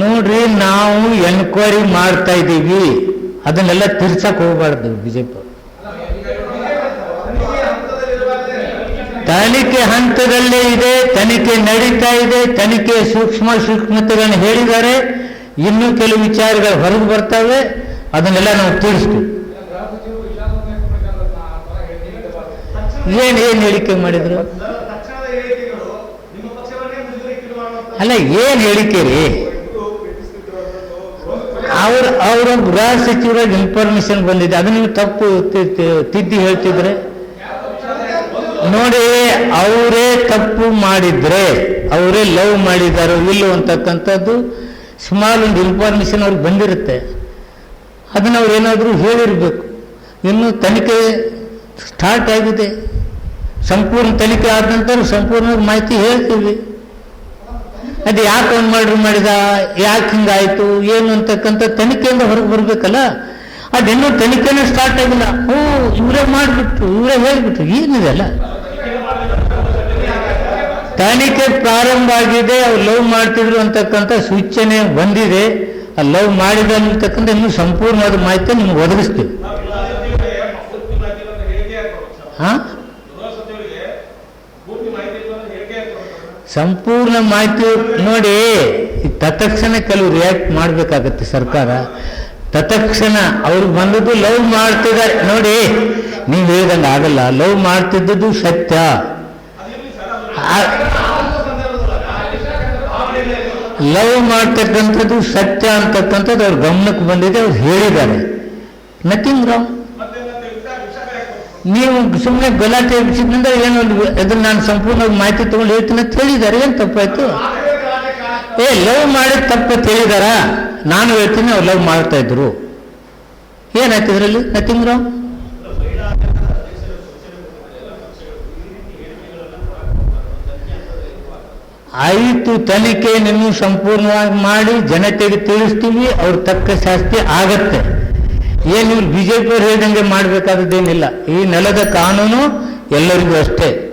ನೋಡ್ರಿ ನಾವು ಎನ್ಕ್ವೈರಿ ಮಾಡ್ತಾ ಇದ್ದೀವಿ. ಅದನ್ನೆಲ್ಲ ತಿರ್ಸಕ್ ಹೋಗ್ಬಾರ್ದು ಬಿಜೆಪಿ ತನಿಖೆ ಹಂತದಲ್ಲೇ ಇದೆ, ತನಿಖೆ ನಡೀತಾ ಇದೆ, ತನಿಖೆ ಸೂಕ್ಷ್ಮ ಸೂಕ್ಷ್ಮತೆಗಳನ್ನು ಹೇಳಿದ್ದಾರೆ. ಇನ್ನೂ ಕೆಲವು ವಿಚಾರಗಳು ಹೊರಗೆ ಬರ್ತವೆ. ಅದನ್ನೆಲ್ಲ ನಾವು ತಿಳಿಸ್ತೀವಿ. ಏನ್ ಏನ್ ಹೇಳಿಕೆ ಮಾಡಿದ್ರು? ಅಲ್ಲ, ಏನ್ ಹೇಳಿಕೆ ರೀ? ಅವ್ರ, ಅವರ ಗೃಹ ಸಚಿವರಾಗಿ ಇನ್ಫಾರ್ಮೇಶನ್ ಬಂದಿದೆ. ಅದು ನೀವು ತಪ್ಪು ತಿದ್ದಿ ಹೇಳ್ತಿದ್ರೆ? ನೋಡಿ, ಅವರೇ ತಪ್ಪು ಮಾಡಿದ್ರೆ, ಅವರೇ ಲವ್ ಮಾಡಿದಾರೋ ಇಲ್ಲೋ ಅಂತಕ್ಕಂಥದ್ದು ಸುಮಾರು ಒಂದು ಇನ್ಫಾರ್ಮೇಶನ್ ಅವ್ರಿಗೆ ಬಂದಿರುತ್ತೆ. ಅದನ್ನ ಅವ್ರು ಏನಾದರೂ ಹೇಳಿರ್ಬೇಕು. ಇನ್ನು ತನಿಖೆ ಸ್ಟಾರ್ಟ್ ಆಗಿದೆ. ಸಂಪೂರ್ಣ ತನಿಖೆ ಆದ ನಂತರ ಸಂಪೂರ್ಣ ಮಾಹಿತಿ ಹೇಳ್ತೀವಿ. ಅದು ಯಾಕೆ ಅವ್ನು ಮರ್ಡರ್ ಮಾಡಿದ? ಯಾಕೆ ಹಿಂಗಾಯ್ತು? ಏನು ಅಂತಕ್ಕಂಥ ತನಿಖೆಯಿಂದ ಹೊರಗೆ ಬರಬೇಕಲ್ಲ? ಅದಿನ್ನೂ ತನಿಖೆನೇ ಸ್ಟಾರ್ಟ್ ಆಗಿಲ್ಲ. ಓ ಇವರೇ ಮಾಡಿಬಿಟ್ರು ಇವರೇ ಹೇಳ್ಬಿಟ್ಟು ಏನಿದೆ ಅಲ್ಲ? ತನಿಖೆ ಪ್ರಾರಂಭ ಆಗಿದೆ ಅವ್ರು ಲವ್ ಮಾಡ್ತಿದ್ರು ಅಂತಕ್ಕಂಥ ಸೂಚನೆ ಬಂದಿದೆ. ಆ ಲವ್ ಮಾಡಿದ ಅನ್ನತಕ್ಕಂಥ ಇನ್ನೂ ಸಂಪೂರ್ಣವಾದ ಮಾಹಿತಿ ನಿಮ್ಗೆ ಒದಗಿಸ್ತೀವಿ ಹಾ? ಸಂಪೂರ್ಣ ಮಾಹಿತಿ ನೋಡಿ ತತಕ್ಷಣ ಕೆಲವು ರಿಯಾಕ್ಟ್ ಮಾಡಬೇಕಾಗತ್ತೆ ಸರ್ಕಾರ. ತತ್ಕ್ಷಣ ಅವ್ರಿಗೆ ಬಂದದ್ದು ಲವ್ ಮಾಡ್ತಿದ್ದಾರೆ. ನೋಡಿ, ನೀವು ಹೇಳ್ದಂಗೆ ಆಗಲ್ಲ. ಲವ್ ಮಾಡ್ತಿದ್ದದ್ದು ಸತ್ಯ. ಲವ್ ಮಾಡ್ತಕ್ಕಂಥದ್ದು ಸತ್ಯ ಅಂತಕ್ಕಂಥದ್ದು ಅವ್ರ ಗಮನಕ್ಕೆ ಬಂದಿದೆ, ಅವ್ರು ಹೇಳಿದ್ದಾರೆ. ನಥಿಂಗ್ ರಾಂಗ್ ನೀವು ಸುಮ್ಮನೆ ಗಲಾಟೆ ಎಬ್ಬಿಸಿದ್ರಿಂದ ಏನು ಅದನ್ನ ನಾನು ಸಂಪೂರ್ಣವಾಗಿ ಮಾಹಿತಿ ತಗೊಂಡು ಹೇಳ್ತೀನಿ ಅಂತ ಹೇಳಿದ್ದಾರೆ. ಏನು ತಪ್ಪಾಯ್ತು? ಏ ಲವ್ ಮಾಡಿದ ತಪ್ಪು ಹೇಳಿದಾರ? ನಾನು ಹೇಳ್ತೀನಿ, ಅವ್ರು ಲವ್ ಮಾಡ್ತಾ ಇದ್ರು. ಏನಾಯ್ತು ಇದರಲ್ಲಿ ನಥಿಂಗ್ ರಾಂಗ್ ಆಯಿತು ತನಿಖೆ ನೀವು ಸಂಪೂರ್ಣವಾಗಿ ಮಾಡಿ, ಜನತೆಗೆ ತಿಳಿಸ್ತೀವಿ, ಅವ್ರ ತಕ್ಕ ಶಾಸ್ತಿ ಆಗತ್ತೆ. ಏನು ಇವ್ರು ಬಿಜೆಪಿ ಹೇಳಿದಂಗೆ ಹೇಳ್ದಂಗೆ ಮಾಡಬೇಕಾದದ್ದೇನಿಲ್ಲ. ಈ ನೆಲದ ಕಾನೂನು ಎಲ್ಲರಿಗೂ ಅಷ್ಟೇ.